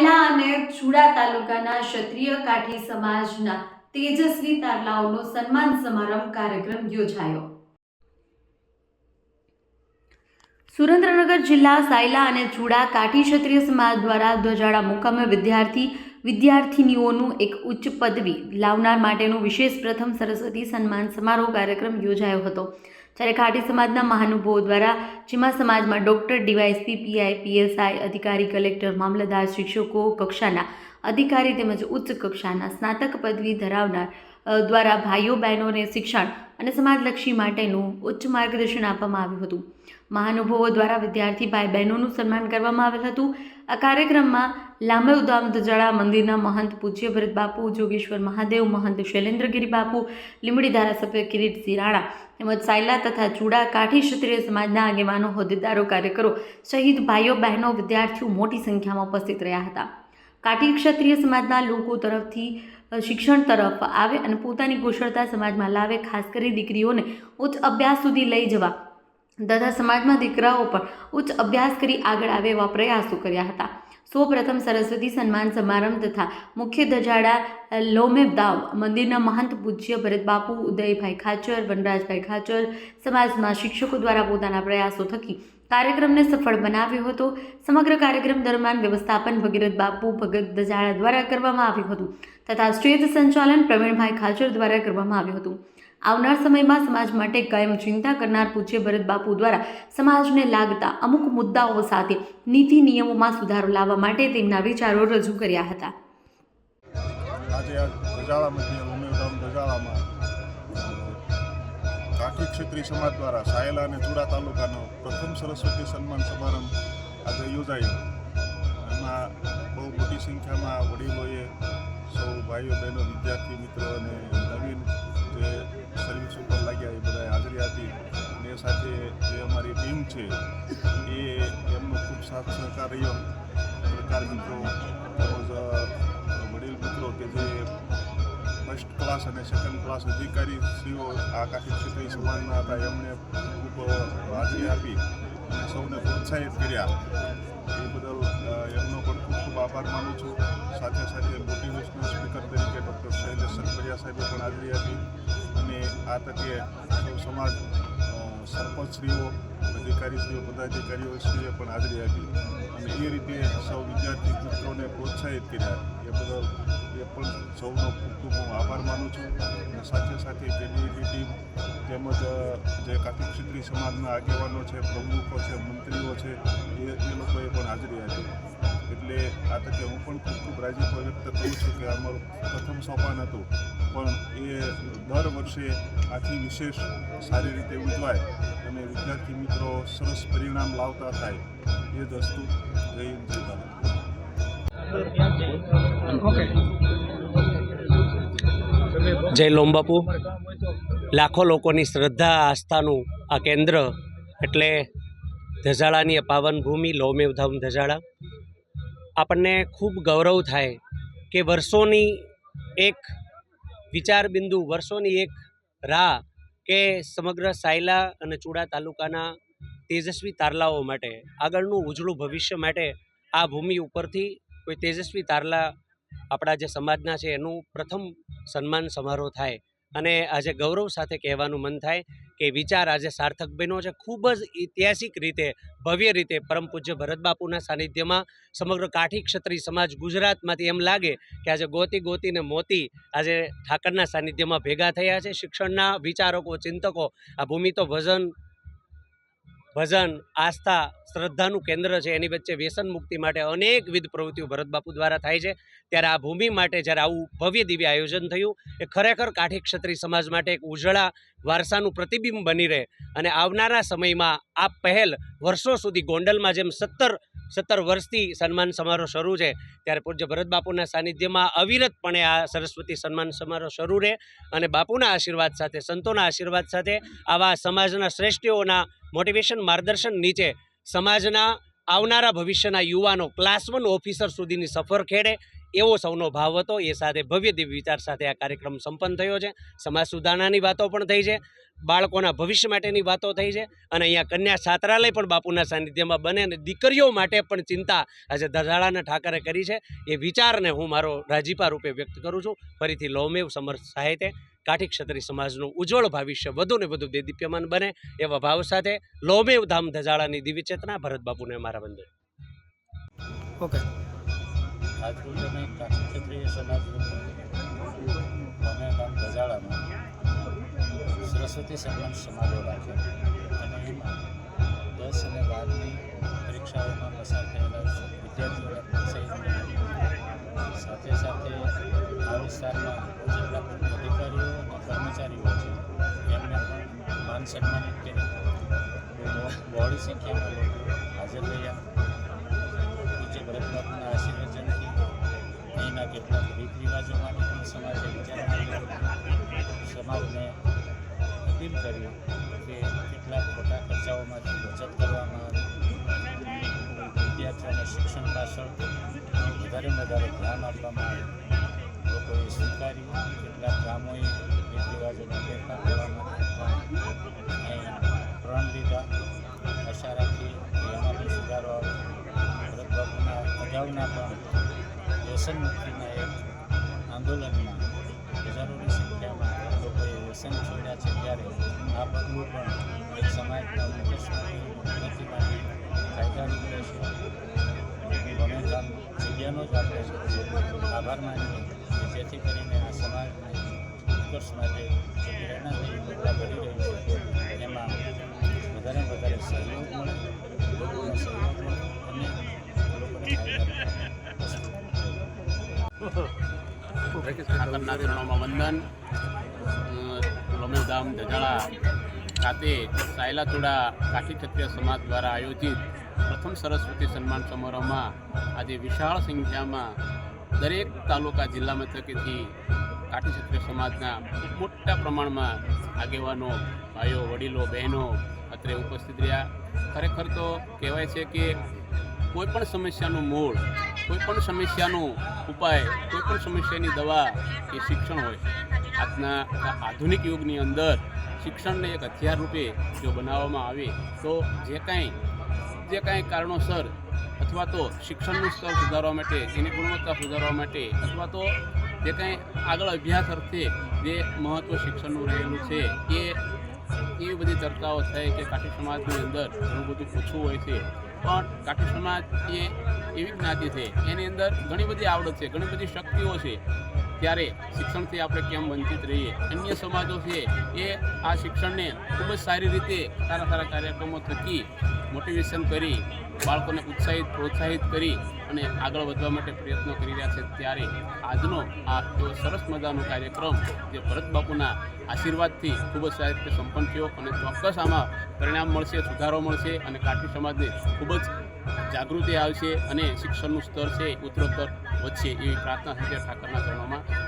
સાયલા અને ચુડા તાલુકાના ક્ષત્રિય કાઠી સમાજના તેજસ્વી તારલાઓનો સન્માન સમારંભ કાર્યક્રમ યોજાયો. સુરેન્દ્રનગર જિલ્લા સાયલા અને ચુડા કાઠી ક્ષત્રિય સમાજ દ્વારા ધ્વજાળા મુકામે વિદ્યાર્થી વિદ્યાર્થિનીઓનું એક ઉચ્ચ પદવી લાવનાર માટેનો વિશેષ પ્રથમ સરસ્વતી સન્માન સમારોહ કાર્યક્રમ યોજાયો હતો. જ્યારે ખાટી સમાજના મહાનુભાવો દ્વારા, જેમાં સમાજમાં ડોક્ટર, ડીવાયસપી, પીઆઈ, પીએસઆઈ, અધિકારી, કલેક્ટર, મામલતદાર, શિક્ષકો, કક્ષાના અધિકારી તેમજ ઉચ્ચ કક્ષાના સ્નાતક પદવી ધરાવનાર દ્વારા ભાઈઓ, બહેનોને શિક્ષણ અને સમાજલક્ષી માટેનું ઉચ્ચ માર્ગદર્શન આપવામાં આવ્યું હતું. મહાનુભાવો દ્વારા વિદ્યાર્થી ભાઈ બહેનોનું સન્માન કરવામાં આવેલ હતું. આ કાર્યક્રમમાં લાંબે ઉદામ દજાળા મંદિરના મહંત પૂજ્ય ભરત બાપુ, જોગેશ્વર મહાદેવ, મહંત શૈલેન્દ્રગીરી બાપુ, લીંબડી ધારાસભ્ય કિરીટ સિરાણા તેમજ સાયલા તથા ચૂડા કાઠી ક્ષત્રિય સમાજના આગેવાનો, હોદ્દેદારો, કાર્યકરો સહિત ભાઈઓ, બહેનો, વિદ્યાર્થીઓ મોટી સંખ્યામાં ઉપસ્થિત રહ્યા હતા. કાઠી ક્ષત્રિય સમાજના લોકો તરફથી શિક્ષણ તરફ આવે અને પોતાની કુશળતા સમાજમાં લાવે, ખાસ કરી દીકરીઓને ઉચ્ચ અભ્યાસ સુધી લઈ જવા તથા સમાજમાં દીકરાઓ પણ ઉચ્ચ અભ્યાસ કરી આગળ આવે એવા પ્રયાસો કર્યા હતા. સૌપ્રથમ સરસ્વતી સન્માન સમારંભ તથા મુખ્ય ધજાડા લોમેબદાવ મંદિરના મહંત પૂજ્ય ભરત બાપુ, ઉદયભાઈ ખાચર, વનરાજભાઈ ખાચર સમાજના શિક્ષકો દ્વારા પોતાના પ્રયાસો થકી કાર્યક્રમને સફળ બનાવ્યો હતો. સમગ્ર કાર્યક્રમ દરમિયાન વ્યવસ્થાપન ભગીરથ બાપુ, ભગત દજાળા દ્વારા કરવામાં આવ્યું હતું તથા સ્ટેજ સંચાલન પ્રવીણભાઈ ખાચર દ્વારા કરવામાં આવ્યું હતું. આવનાર સમયમાં સમાજ માટે કાયમ ચિંતા કરનાર પૂજ્ય ભરત બાપુ દ્વારા સમાજને લાગતા અમુક મુદ્દાઓ સાથે નીતિ નિયમોમાં સુધારો લાવવા માટે તેમના વિચારો રજૂ કર્યા હતા. કાઠી ક્ષત્રિય સમાજ દ્વારા સાયલા અને ચુડા તાલુકાનો પ્રથમ સરસ્વતી સન્માન સમારંભ આજે યોજાયો. એમાં બહુ મોટી સંખ્યામાં વડીલોએ, સૌ ભાઈઓ બહેનો, વિદ્યાર્થી મિત્રો અને નવીન જે સર્વિસ ઉપર લાગ્યા એ બધાએ હાજરી આપી અને એ સાથે જે અમારી ટીમ છે, એ એમનો ખૂબ સાથ સહકાર રહ્યો. સરકાર મિત્રો, તેમજ વડીલ મિત્રો કે જે ફર્સ્ટ ક્લાસ અને સેકન્ડ ક્લાસ અધિકારી શ્રીઓ આ કાઠી ક્ષત્રિય સમાજના હતા એમને ખૂબ હાજરી આપી અને સૌને પ્રોત્સાહિત કર્યા. એ બદલ એમનો પણ ખૂબ ખૂબ આભાર માનું છું. સાથે સાથે મોટિવેશનલ સ્પીકર તરીકે ડૉક્ટર શૈલેષ સરપરિયા સાહેબે પણ હાજરી આપી. અને આ તકે સૌ સમાજ સરપંચશ્રીઓ, અધિકારીશ્રીઓ, પદાધિકારીઓશ્રીએ પણ હાજરી આપી. અને એ રીતે સૌ વિદ્યાર્થી મિત્રોને પ્રોત્સાહિત કર્યા. એ બદલ એ પણ સૌનો ખૂબ ખૂબ હું આભાર માનું છું. અને સાથે સાથે ટીમ તેમજ જે કાકી ક્ષત્રિય સમાજના આગેવાનો છે, પ્રમુખો છે, મંત્રીઓ છે, એ એ લોકોએ પણ હાજરી આપી. એટલે આ તકે હું પણ ખૂબ ખૂબ રાજીપો વ્યક્ત કરું છું કે અમારું પ્રથમ સોપાન હતું. પણ એ દર વર્ષે આથી વિશેષ સારી રીતે ઉજવાય અને વિદ્યાર્થી મિત્રો સરસ પરિણામ લાવતા થાય, એ જ વસ્તુ જય હિન્દ, જય લોમબાપુ લાખો લોકોની શ્રદ્ધા, આસ્થાનું આ કેન્દ્ર એટલે ધજાળાની પાવન ભૂમિ લોમેવ ધામ ધજાળા. આપણને ખૂબ ગૌરવ થાય કે વર્ષોની એક વિચાર બિંદુ વર્ષોની એક રાહ કે સમગ્ર સાયલા અને ચૂડા તાલુકાના તેજસ્વી તારલાઓ માટે, આગળનું ઉજળું ભવિષ્ય માટે આ ભૂમિ ઉપરથી કોઈ તેજસ્વી તારલા આપણા જે સમાજના છે, એનું પ્રથમ સન્માન સમારોહ થાય. અને આજે ગૌરવ સાથે કહેવાનું મન થાય કે વિચાર આજે સાર્થક બન્યો છે. ખૂબ જ ઐતિહાસિક રીતે, ભવ્ય રીતે પરમ પૂજ્ય ભરત બાપુના સાનિધ્યમાં સમગ્ર કાઠી ક્ષત્રિય સમાજ ગુજરાતમાંથી એમ લાગે કે આજે ગોતી ગોતીને મોતી આજે ઠાકરના સાનિધ્યમાં ભેગા થયા છે. શિક્ષણના વિચારકો, ચિંતકો, આ ભૂમિ તો ભજન ભજન, આસ્થા, શ્રદ્ધાનું કેન્દ્ર છે. એની વચ્ચે વ્યસન મુક્તિ માટે અનેકવિધ પ્રવૃત્તિઓ ભરતબાપુ દ્વારા થાય છે. ત્યારે આ ભૂમિ માટે જ્યારે આવું ભવ્ય દિવ્ય આયોજન થયું, એ ખરેખર કાઠી ક્ષત્રિય સમાજ માટે એક ઉજળા વારસાનું પ્રતિબિંબ બની રહે. અને આવનારા સમયમાં આ પહેલ વર્ષો સુધી ગોંડલમાં જેમ સત્તર સત્તર વર્ષથી સન્માન સમારોહ શરૂ છે, ત્યારે પૂજ્ય ભરત બાપુના સાનિધ્યમાં અવિરતપણે આ સરસ્વતી સન્માન સમારોહ શરૂ રહે અને બાપુના આશીર્વાદ સાથે, સંતોના આશીર્વાદ સાથે આવા સમાજના શ્રેષ્ઠીઓના મોટિવેશન માર્ગદર્શન નીચે સમાજના આવનારા ભવિષ્યના યુવાનો ક્લાસ વન ઓફિસર સુધીની સફર ખેડે એવો સૌનો ભાવ હતો. એ સાથે ભવ્ય દિવ્ય વિચાર સાથે આ કાર્યક્રમ સંપન્ન થયો છે. સમાજ સુધારણાની વાતો પણ થઈ છે. બાળકોના ભવિષ્ય માટેની વાતો થઈ છે. અને અહીંયા કન્યા છાત્રાલય પણ બાપુના સાનિધ્યમાં બને અને દીકરીઓ માટે પણ ચિંતા આજે ધજાળાના ઠાકરે કરી છે. એ વિચારને હું મારો રાજીપા રૂપે વ્યક્ત કરું છું. ફરીથી લોમેવ સમર્થ સાહિત્ય કાઠી ક્ષત્રિય સમાજનું ઉજ્જવળ ભવિષ્ય વધુ ને વધુ દેદીપ્યમાન બને એવા ભાવ સાથે લોમેવ ધામ ધજાળાની દિવ્ય ચેતના ભરત બાપુને મારા બંધ ઓકે આજરોજ અમે ક્ષત્રિય સમાજ અમે ગજાળામાં સરસ્વતી સન્માન સમારોહ રાખ્યો અને એમાં દસ અને બારની પરીક્ષાઓમાં પસાર થયેલા વિદ્યાર્થીઓને કર્યા સાથે સાથે આ વિસ્તારમાં જેટલા અધિકારીઓ અને કર્મચારીઓ છે, એમને પણ માન સન્માનિત કરી. બહોળી સંખ્યામાં લોકો હાજર રહ્યા. રીત રિવાજો માટે પણ સમાજે સમાજને અપીલ કરી કે કેટલાક ખોટા ખર્ચાઓમાંથી બચત કરવામાં આવે. વિદ્યાર્થીઓને શિક્ષણ પાછળ વધારે વધારે ધ્યાન આપવામાં આવે. લોકોએ સ્વીકાર્યું કેટલાક ગામોએ રીત રિવાજોનો ફેરફાર કરવા માટે પ્રણ લીધા. આશા રાખી એમાં પણ સુધારો આવે. અગાઉના પણ વ્યસન મુક્તિના એક આંદોલનમાં હજારોની સંખ્યામાં લોકોએ વ્યસન છોડ્યા છે ત્યારે આ પગલું પણ એક સમાજના માટે ઉન્નતિ માટે ફાયદારૂપ રહેશે ગમે ગામ જગ્યાનો જ આપણે આભાર માનીએ જેથી કરીને આ સમાજને ઉત્કર્ષ માટે જે પ્રેરણાદાયી પગલાં કરી રહ્યું છે, એમાં વધારે વધારે સહયોગ મળે લોકોનો સહયોગ મળે. ઠાકરના ચરણોમાં વંદન રમેશધામ ધજાળા ખાતે સાયલાતુડા કાઠી ક્ષત્રિય સમાજ દ્વારા આયોજિત પ્રથમ સરસ્વતી સન્માન સમારોહમાં આજે વિશાળ સંખ્યામાં દરેક તાલુકા જિલ્લા મથકેથી કાઠી ક્ષત્રિય સમાજના મોટા પ્રમાણમાં આગેવાનો, ભાઈઓ, વડીલો, બહેનો અત્રે ઉપસ્થિત રહ્યા. ખરેખર તો કહેવાય છે કે કોઈપણ સમસ્યાનું મૂળ કોઈ પણ સમસ્યાનો ઉપાય કોઈ પણ સમસ્યાની દવા એ શિક્ષણ હોય, આજના આધુનિક યુગની અંદર શિક્ષણને એક હથિયાર રૂપે જો બનાવવામાં આવે, તો જે કાંઈ જે કાંઈ કારણોસર અથવા તો શિક્ષણનું સ્તર સુધારવા માટે, તેની ગુણવત્તા સુધારવા માટે અથવા તો જે કાંઈ આગળ અભ્યાસ અર્થે જે મહત્ત્વ શિક્ષણનું રહેલું છે, એ એવી બધી ચર્ચાઓ થઈ કે કાઠી સમાજની અંદર ઘણું બધું ઓછું હોય છે. પણ કાઠી સમાજ એ એવી જ્ઞાતિ છે. એની અંદર ઘણી બધી આવડત છે, ઘણી બધી શક્તિઓ છે. ત્યારે શિક્ષણથી આપણે કેમ વંચિત રહીએ? અન્ય સમાજો છે એ આ શિક્ષણને ખૂબ જ સારી રીતે સારા સારા કાર્યક્રમો થકી મોટિવેશન કરી બાળકોને ઉત્સાહિત, પ્રોત્સાહિત કરી અને આગળ વધવા માટે પ્રયત્નો કરી રહ્યા છે ત્યારે આજનો આ સરસ મજાનો કાર્યક્રમ જે ભરત બાપુના આશીર્વાદથી ખૂબ જ સારી રીતે સંપન્ન થયો અને ચોક્કસ આમાં પરિણામ મળશે, સુધારો મળશે અને કાઠી સમાજને ખૂબ જ જાગૃતિ આવશે અને શિક્ષણનું સ્તર છે ઉત્તરોત્તર વધશે એવી પ્રાર્થના સાથે ઠાકરના ચરણોમાં